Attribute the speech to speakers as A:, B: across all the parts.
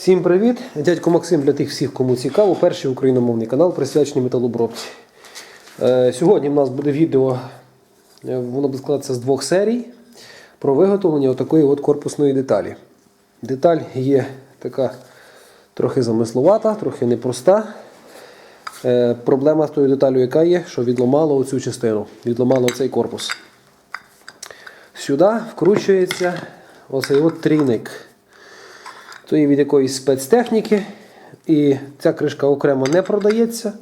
A: Всім привіт! Дядько Максим для тих всіх, кому цікаво, перший україномовний канал присвячений металобробці. Е, Сьогодні в нас буде відео, е, воно буде складатися з двох серій про виготовлення отакої от корпусної деталі. Деталь є така трохи замисловата, трохи непроста. Е, Проблема з тою деталю, яка є, що відламало оцю частину, відламало цей корпус. Сюди вкручується оцей от трійник. То є від якоїсь спецтехніки. І ця кришка окремо не продається.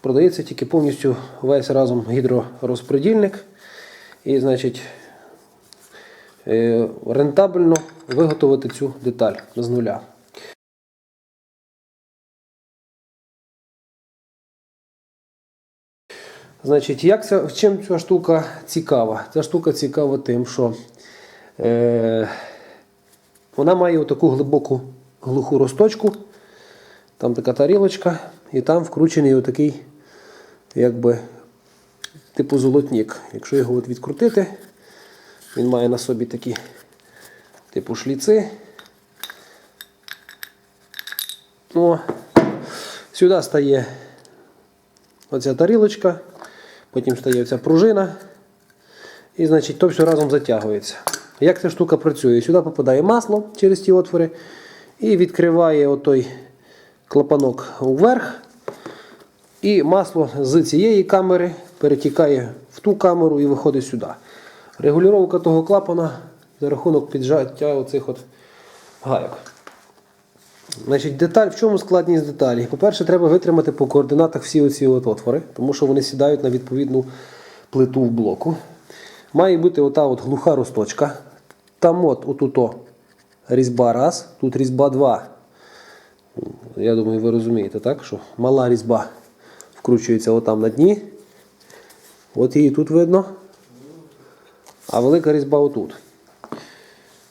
A: Продається тільки повністю весь разом гідророзпредільник. І, значить, е, рентабельно виготовити цю деталь з нуля. Значить, як ця, чим ця штука цікава? Ця штука цікава тим, що е, вона має таку глибоку глуху росточку. Там така тарілочка, і там вкручений отакий, якби, типу золотник. Якщо його от відкрутити, він має на собі такі типу шліци. О, сюди стає оця тарілочка, потім стає оця пружина. І, значить, то все разом затягується. Як ця штука працює? Сюди попадає масло через ті отвори і відкриває отой клапанок вверх. І масло з цієї камери перетікає в ту камеру і виходить сюди. Регулювання того клапана за рахунок піджаття оцих от гайок. Значить, деталь, в чому складність деталі? По-перше, треба витримати по координатах всі оці от отвори, тому що вони сідають на відповідну плиту в блоку. Має бути ота от глуха росточка. Там от отуто різьба раз, тут різьба 2. Я думаю, ви розумієте, так? Що мала різьба вкручується отам на дні. От її тут видно. А велика різьба отут.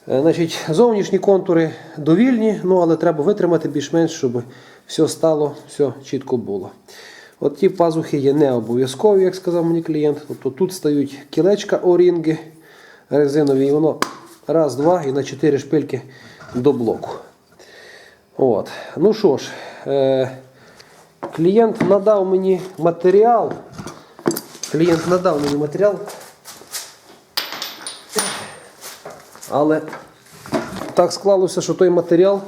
A: Е, Значить, зовнішні контури довільні, ну але треба витримати більш-менш, щоб все стало, все чітко було. От ті пазухи є не обов'язкові, як сказав мені клієнт. Тобто тут стають кілечка орінги резинові, і воно раз, два і на чотири шпильки до блоку. От. Ну що ж, е, клієнт надав мені матеріал. Клієнт надав мені матеріал. Але так склалося, що той матеріал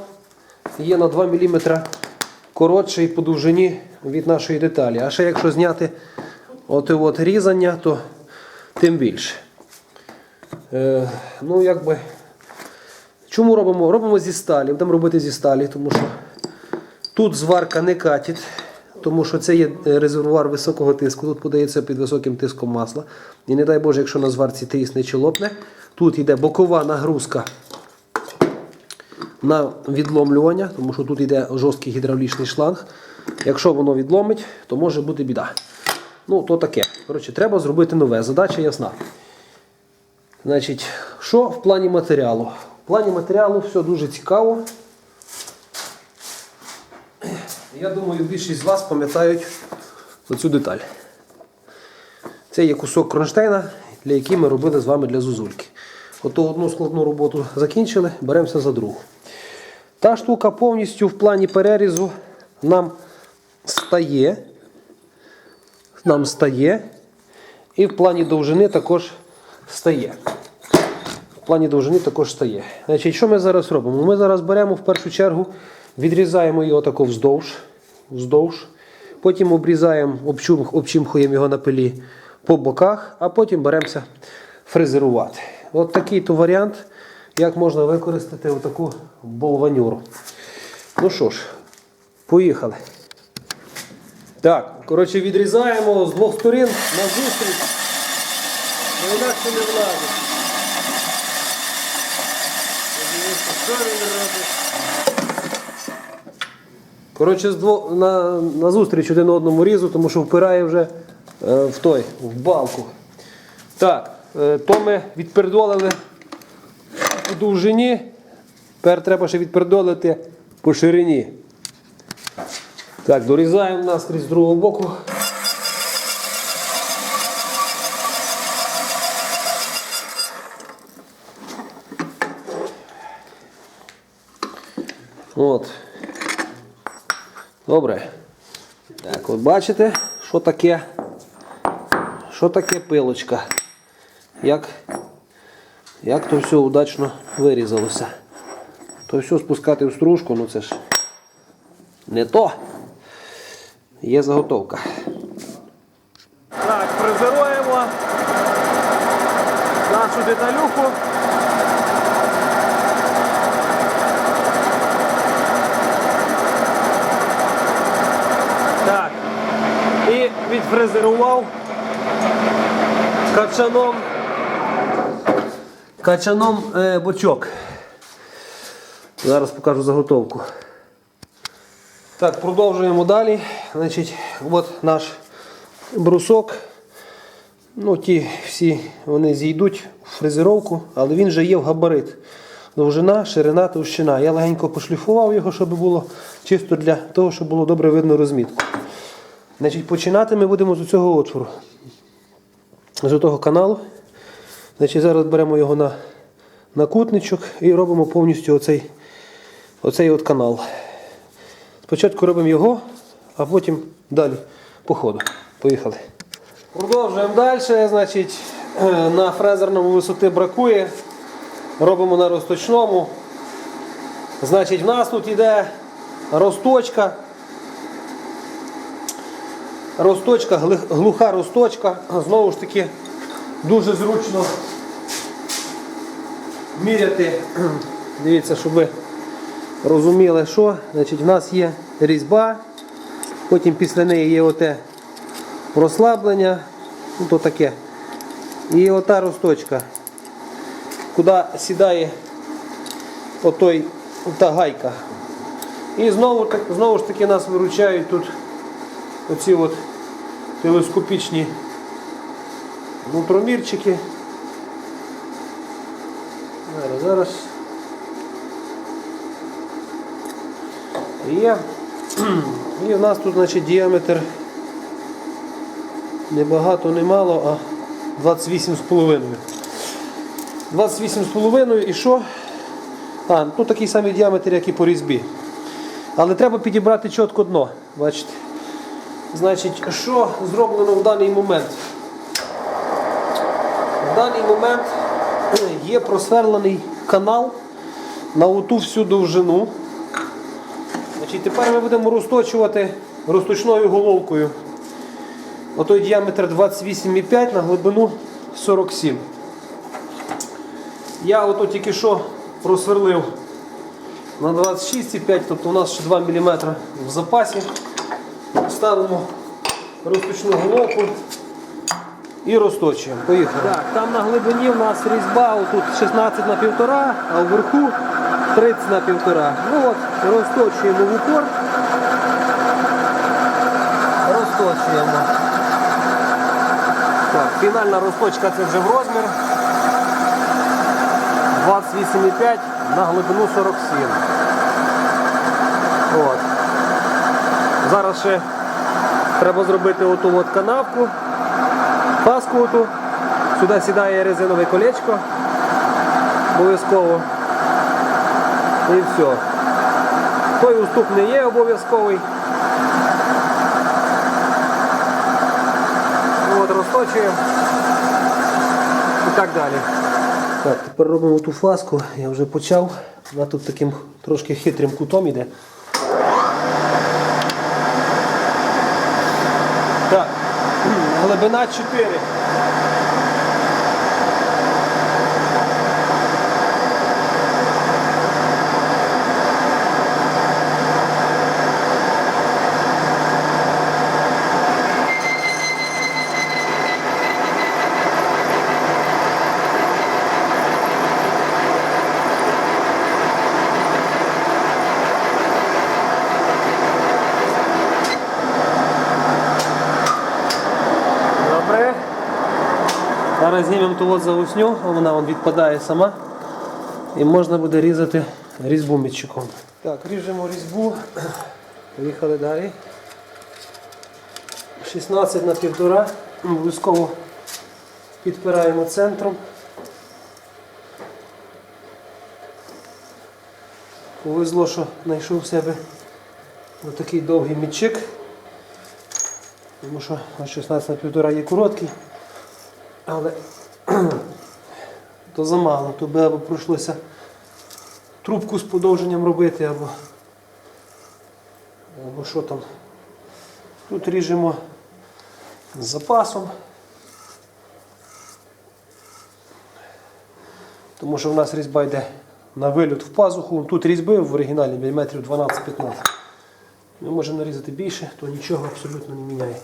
A: є на 2 мм коротший по довжині від нашої деталі. А ще якщо зняти от різання, то тим більше. Е, ну, якби, чому робимо? Робимо зі сталі. Будемо робити зі сталі, тому що тут зварка не катить, тому що це є резервуар високого тиску. Тут подається під високим тиском масла. І не дай Боже, якщо на зварці трісне чи лопне. Тут йде бокова нагрузка на відломлювання, тому що тут йде жорсткий гідравлічний шланг. Якщо воно відломить, то може бути біда. Ну, то таке. Коротше, треба зробити нове. Задача ясна. Значить, що в плані матеріалу? В плані матеріалу все дуже цікаво. Я думаю, більшість з вас пам'ятають оцю деталь. Це є кусок кронштейна, для який ми робили з вами для зузульки. Ото одну складну роботу закінчили, беремося за другу. Та штука повністю в плані перерізу нам стає. Нам стає. І в плані довжини також стає. В плані довжини також стає. Значить, Що ми зараз робимо? Ми зараз беремо в першу чергу, відрізаємо його тако вздовж. вздовж. Потім обрізаємо, обчимхуємо його на пилі по боках, а потім беремося фрезерувати. От такий то варіант, як можна використати отаку болванюру. Ну що ж, поїхали. Так, коротше, відрізаємо з двох сторін на зустріч. Бо інакше не влазить. Коротше, дво... на... на зустріч один одному різу, тому що впирає вже е, в той, в балку. Так, е, то ми відпердолили по довжині. Тепер треба ще відпердолити по ширині. Так, дорізаємо наскрізь з другого боку. От. Добре. Так, от бачите, що таке, що таке пилочка. Як, як то все удачно вирізалося. То все спускати в стружку, ну це ж не то. Є заготовка.
B: Так, фрезеруємо нашу деталюху. Так. І відфрезерував качаном.
A: Качаном е, бочок. Зараз покажу заготовку. Так, продовжуємо далі. Значить, от наш брусок. Ну, ті всі вони зійдуть в фрезеровку, але він вже є в габарит. Довжина, ширина, товщина. Я легенько пошліфував його, щоб було чисто для того, щоб було добре видно розмітку. Значить, починати ми будемо з цього отвору. З того каналу. Значить, зараз беремо його на, на кутничок і робимо повністю оцей, оцей от канал. Спочатку робимо його, а потім далі по ходу. Поїхали. Продовжуємо далі. Значить, е, на фрезерному висоти бракує. Робимо на розточному. Значить, в нас тут йде розточка. Розточка, гли- глуха розточка. Знову ж таки, дуже зручно міряти. Дивіться, щоб ви розуміли, що. Значить, в нас є різьба, потім після неї є оте розслаблення, ну то таке. І ота розточка, куди сідає отой, та гайка. І знову, знову ж таки нас виручають тут оці от телескопічні нутромірчики. Зараз, зараз. Є. І в нас тут значить, діаметр не багато, не мало, а 28,5. 28,5 і що? А, тут такий самий діаметр, як і по різьбі. Але треба підібрати чітко дно. Бачите? Значить, що зроблено в даний момент? В даний момент є просверлений канал на оту всю довжину. Значить, тепер ми будемо розточувати розточною головкою. Отой діаметр 28,5 на глибину 47. Я ото тільки що просверлив на 26,5, тобто у нас ще 2 мм в запасі. Ставимо розточну головку і розточуємо. Поїхали. Так, там на глибині у нас різьба отут 16 на 1,5, а вверху 30 на 1,5. Ну от, розточуємо в упор. Розточуємо. Так, фінальна розточка це вже в розмір. 28,5 на глибину 47. От. Зараз ще треба зробити оту от канавку, паску оту. Сюди сідає резинове колечко. Обов'язково. І все. Той уступ не є обов'язковий. От, розточуємо і так далі. Так, тепер робимо ту фаску, я вже почав. Вона тут таким трошки хитрим кутом іде. Так, глибина 4. Добре. Зараз знімемо ту от заусню, вона вон відпадає сама. І можна буде різати різьбу мітчиком. Так, ріжемо різьбу. Поїхали далі. 16 на 1,5. Обов'язково підпираємо центром. Повезло, що знайшов в себе отакий довгий мічик. Тому що 16 на півтора є короткий. Але то замало, то би або прийшлося трубку з подовженням робити, або, або що там. Тут ріжемо з запасом. Тому що в нас різьба йде на виліт в пазуху. Тут різьби в оригіналі мм 12-15. Ми можемо нарізати більше, то нічого абсолютно не міняє.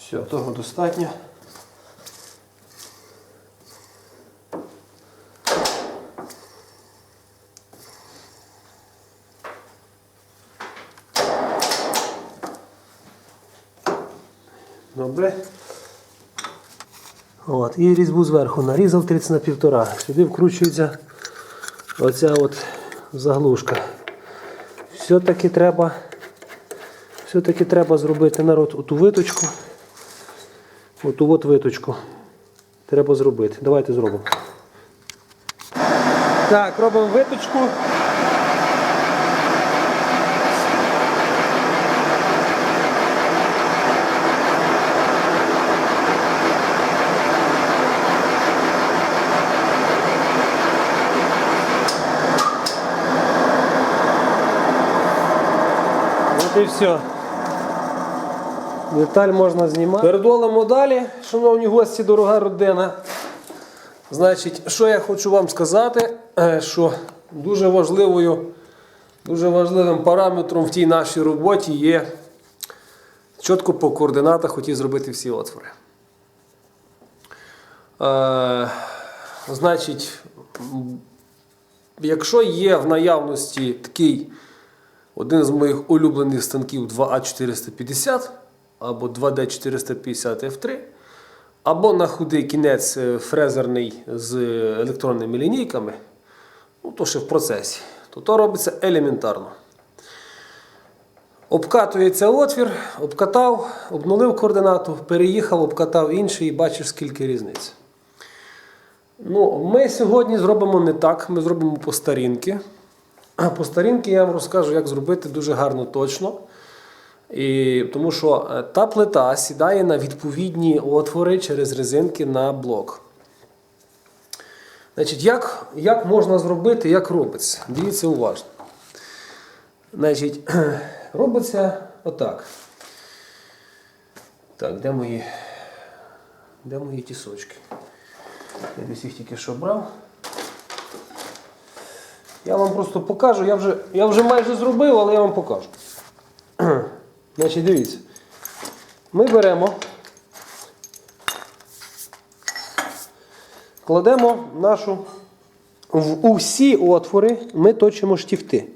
A: Все, того достатньо. Добре. От, і різьбу зверху нарізав 30 на півтора. Сюди вкручується оця от заглушка. Все-таки треба, все-таки треба зробити народ оту виточку. Оту от виточку. Треба зробити. Давайте зробимо. Так, робимо виточку. І все. Деталь можна знімати. Передолимо далі, шановні гості, дорога родина. Значить, що я хочу вам сказати, е, що дуже важливою, дуже важливим параметром в тій нашій роботі є чітко по координатах хотів зробити всі отвори. Е, значить, якщо є в наявності такий один з моїх улюблених станків 2А450 або 2D450 F3, або на худий кінець е, фрезерний з електронними лінійками, ну то ще в процесі, то то робиться елементарно. Обкатується отвір, обкатав, обнулив координату, переїхав, обкатав інший і бачиш, скільки різниць. Ну, ми сьогодні зробимо не так, ми зробимо по старінки. По старінки я вам розкажу, як зробити дуже гарно точно. І, тому що е, та плита сідає на відповідні отвори через резинки на блок. Значить, як, як можна зробити, як робиться? Дивіться уважно. Значить, робиться отак. Так, де мої, де мої тісочки? Я десь їх тільки що брав. Я вам просто покажу, я вже, я вже майже зробив, але я вам покажу. Значить, дивіться. Ми беремо, кладемо нашу в усі отвори, ми точимо штифти,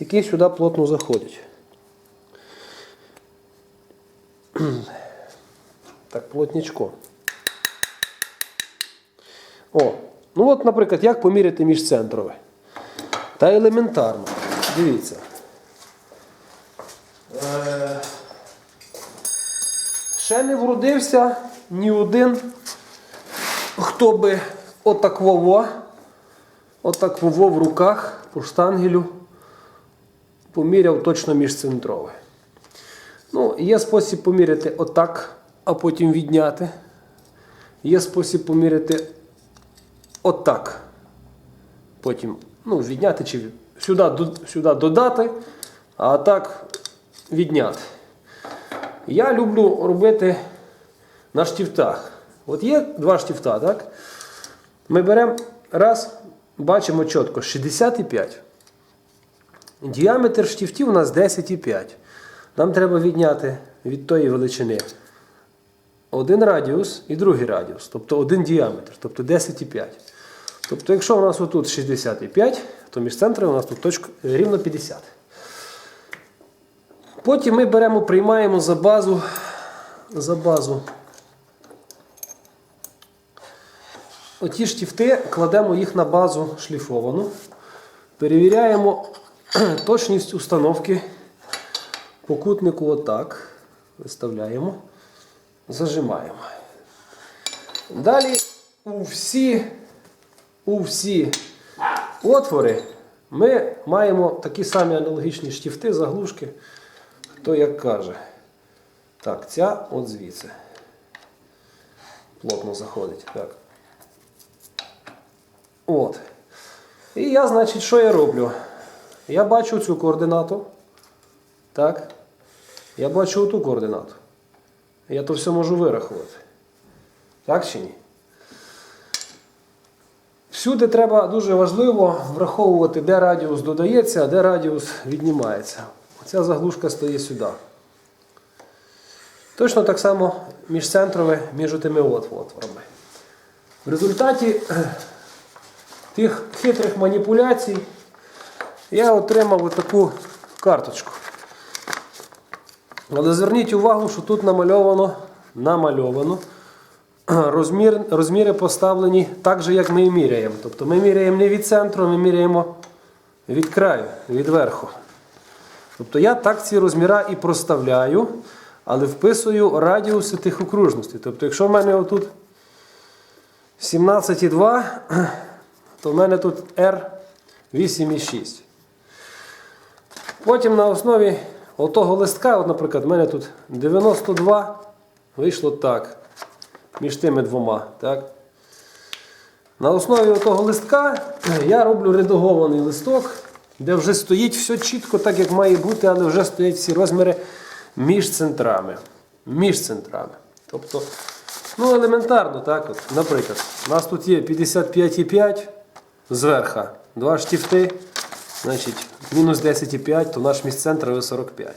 A: які сюди плотно заходять. Так, плотнячко. О, ну от, наприклад, як поміряти міжцентрове. Та елементарно. Дивіться. Ще не вродився ні один, хто би отак вово, отак вово в руках по штангелю поміряв точно міжцентрове. Ну, є спосіб поміряти отак, а потім відняти. Є спосіб поміряти отак. Потім ну, відняти чи сюди, сюди додати, а так відняти. Я люблю робити на штифтах. От є два штифта, так? Ми беремо раз, бачимо чітко 65. Діаметр штифтів у нас 10,5. Нам треба відняти від тої величини один радіус і другий радіус, тобто один діаметр, тобто 10,5. Тобто, якщо у нас отут 65, то між центрами у нас тут точка рівно 50. Потім ми беремо, приймаємо за базу, за базу. Оті штифти, кладемо їх на базу шліфовану. Перевіряємо точність установки покутнику отак. Виставляємо, зажимаємо. Далі у всі, у всі отвори ми маємо такі самі аналогічні штифти, заглушки, хто як каже. Так, ця от звідси. Плотно заходить. Так. От. І я, значить, що я роблю? Я бачу цю координату. Так. Я бачу оту координату. Я то все можу вирахувати. Так чи ні? Всюди треба дуже важливо враховувати, де радіус додається, а де радіус віднімається. Оця заглушка стає сюди. Точно так само міжцентрове між тими отворами. В результаті тих хитрих маніпуляцій я отримав отаку карточку. Але зверніть увагу, що тут намальовано, намальовано розмір, розміри поставлені так же, як ми і міряємо. Тобто ми міряємо не від центру, ми міряємо від краю, від верху. Тобто я так ці розміра і проставляю, але вписую радіуси тих окружностей. Тобто, якщо в мене отут 17,2, то в мене тут R 8,6. Потім на основі отого листка, от, наприклад, в мене тут 92, вийшло так. Між тими двома. Так? На основі того листка я роблю редагований листок, де вже стоїть все чітко, так як має бути, але вже стоять всі розміри між центрами. Між центрами. Тобто, ну елементарно, так? От, наприклад, у нас тут є 55,5 зверху, два штифти, значить, мінус 10,5, то наш міжцентр ви 45.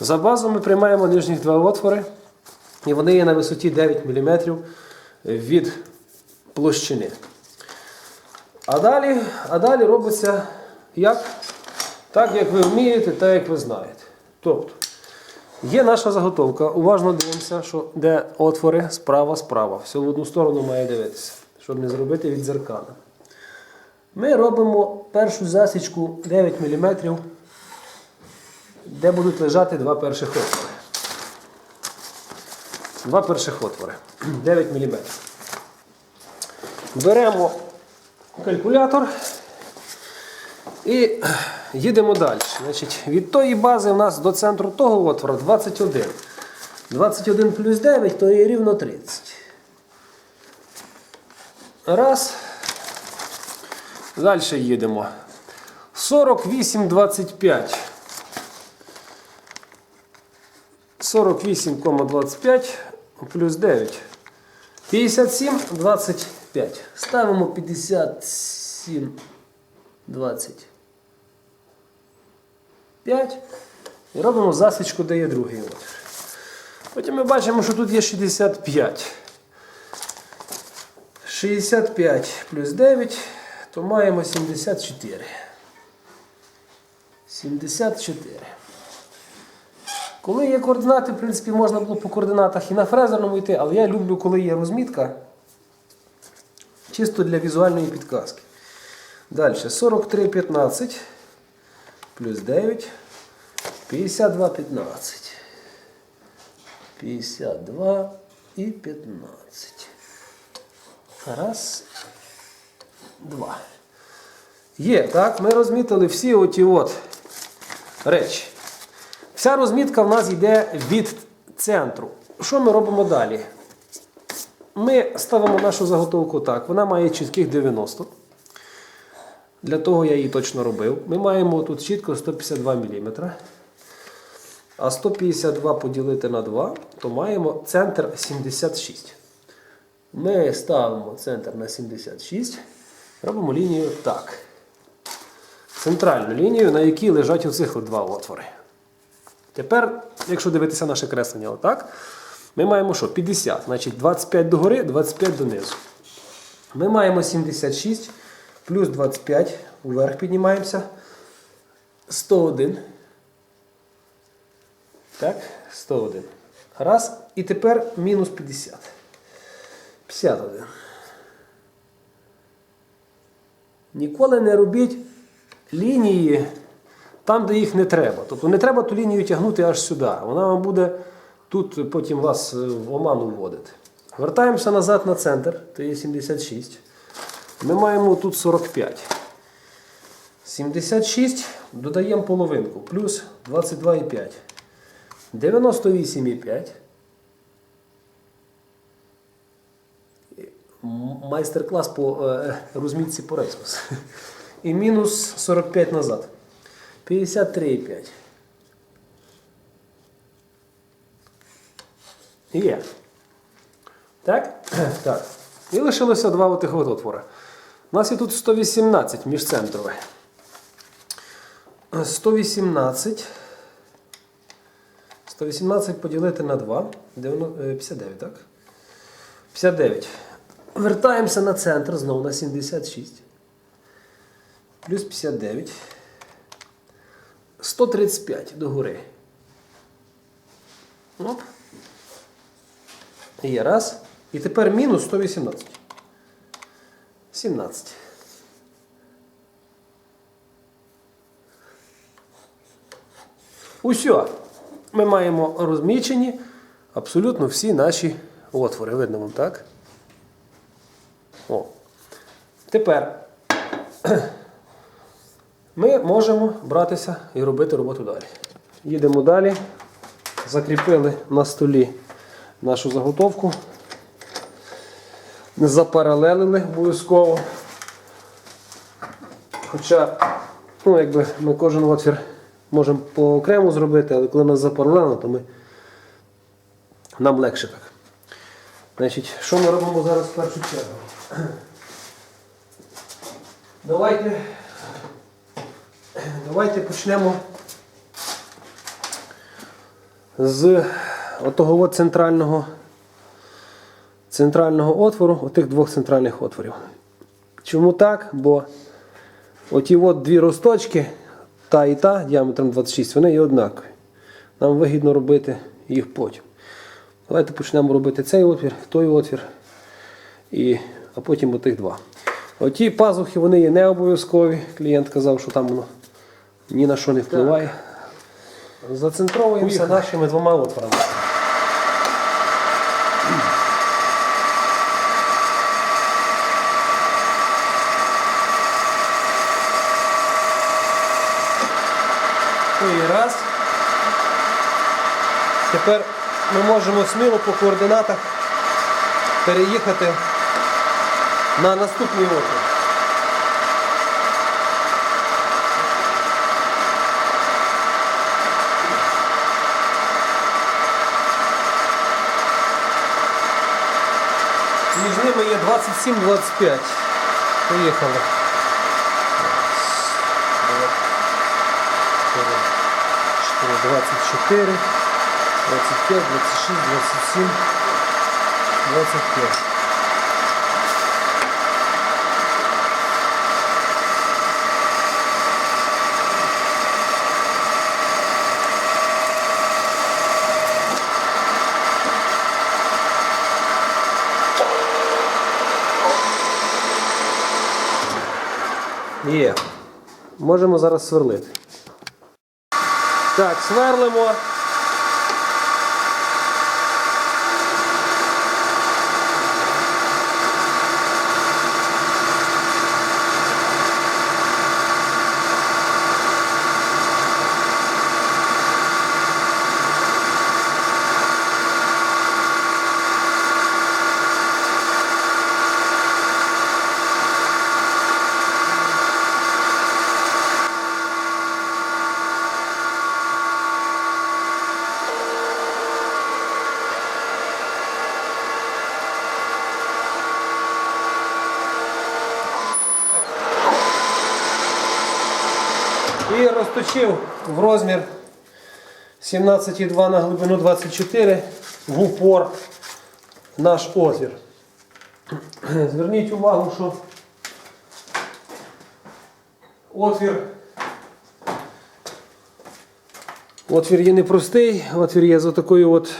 A: За базу ми приймаємо нижніх два отвори. І вони є на висоті 9 мм від площини. А далі, а далі робиться як? Так, як ви вмієте, так як ви знаєте. Тобто, є наша заготовка. Уважно дивимося, що де отвори справа, справа. Все в одну сторону має дивитися, щоб не зробити від дзеркала. Ми робимо першу засічку 9 мм, де будуть лежати два перших отвори. Два перших отвори 9 мм. Беремо калькулятор і їдемо далі. Значить, від тої бази у нас до центру того отвору 21. 21 плюс 9 то є рівно 30. Раз. Далі їдемо. 48, 25. 48,25 плюс 9. 57, 25. Ставимо 57, 25. І робимо засічку, де є другий отвір. Потім ми бачимо, що тут є 65. 65 плюс 9, то маємо 74. 74. Коли є координати, в принципі, можна було по координатах і на фрезерному йти, але я люблю, коли є розмітка, чисто для візуальної підказки. Далі 43, 15 плюс 9, 52, 15. 52 і 15. Раз, два. Є, так? Ми розмітили всі оті от речі. Вся розмітка в нас йде від центру. Що ми робимо далі? Ми ставимо нашу заготовку так. Вона має чітких 90. Для того я її точно робив. Ми маємо тут чітко 152 мм. А 152 поділити на 2, то маємо центр 76. Ми ставимо центр на 76. Робимо лінію так. Центральну лінію, на якій лежать оцих два отвори. Тепер, якщо дивитися наше креслення, отак, ми маємо що? 50. Значить 25 догори, 25 донизу. Ми маємо 76 плюс 25. Вверх піднімаємося. 101. Так, 101. Раз. І тепер мінус 50. 51. Ніколи не робіть лінії там, де їх не треба. Тобто не треба ту лінію тягнути аж сюди. Вона вам буде тут потім вас в оману вводити. Вертаємося назад на центр, то є 76. Ми маємо тут 45. 76 додаємо половинку, плюс 22,5. 98,5. Майстер-клас по е, розмітці по рейсмус. І мінус 45 назад. 53,5. Є. Так? Так. І лишилося два отих от отвора. У нас є тут 118 міжцентрове. 118. 118 поділити на 2. 59, так? 59. Вертаємося на центр знову на 76. Плюс 59. 135 догори. Оп. Є раз. І тепер мінус 118. 17. Усьо. Ми маємо розмічені абсолютно всі наші отвори. Видно вам, так? О. Тепер ми можемо братися і робити роботу далі. Їдемо далі. Закріпили на столі нашу заготовку. Запаралелили обов'язково. Хоча, ну, якби ми кожен отвір можемо по окремо зробити, але коли у нас запаралелено, то ми, нам легше так. Значить, що ми робимо зараз в першу чергу? Давайте, давайте почнемо з отого от центрального, центрального отвору, отих двох центральних отворів. Чому так? Бо оті от дві росточки, та і та діаметром 26, вони є однакові. Нам вигідно робити їх потім. Давайте почнемо робити цей отвір, той отвір, і, а потім отих два. Оті пазухи вони є не обов'язкові. Клієнт казав, що там воно ні на що не впливає. Зацентровуємося нашими двома отворами. Ой, раз. Тепер ми можемо сміло по координатах переїхати на наступний отвір. Між ними є 27-25. Поїхали. Чотири, 24, 25, 26, 27, 25. Є. Можемо зараз сверлити. Так, сверлимо. І розточив в розмір 17,2 на глибину 24 в упор наш отвір. Зверніть увагу, що отвір, отвір є непростий, отвір є з такою от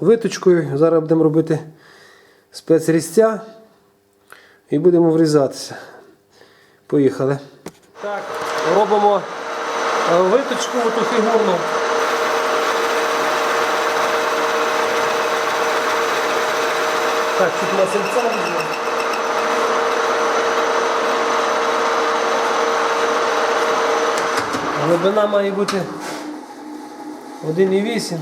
A: виточкою. Зараз будемо робити спецрізця і будемо врізатися. Поїхали. Так, робимо виточку оту фігурну. Так, чуть масельця візьмемо. Глибина має бути 1,8.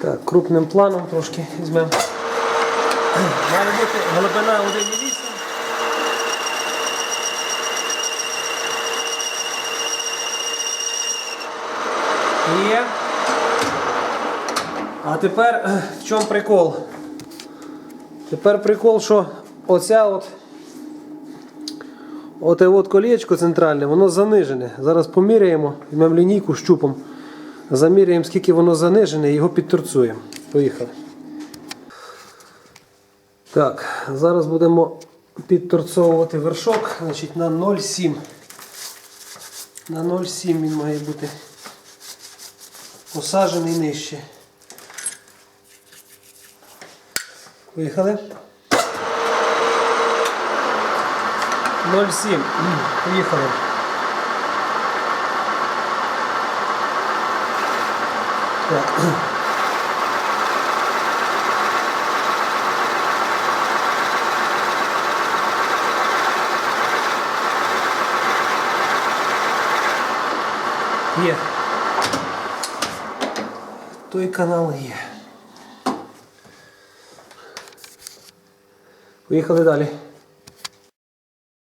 A: Так, крупним планом трошки візьмемо. Має бути глибина 1,8. Є. А тепер е, в чому прикол? Тепер прикол, що оця от Оте от колечко центральне, воно занижене. Зараз поміряємо, візьмемо лінійку щупом, заміряємо, скільки воно занижене, і його підторцуємо. Поїхали. Так, зараз будемо підторцовувати вершок значить, на 0,7. На 0,7 він має бути посаджений нижче. Поїхали. 0,7. Поїхали. Так. Є. Той канал є. Поїхали далі.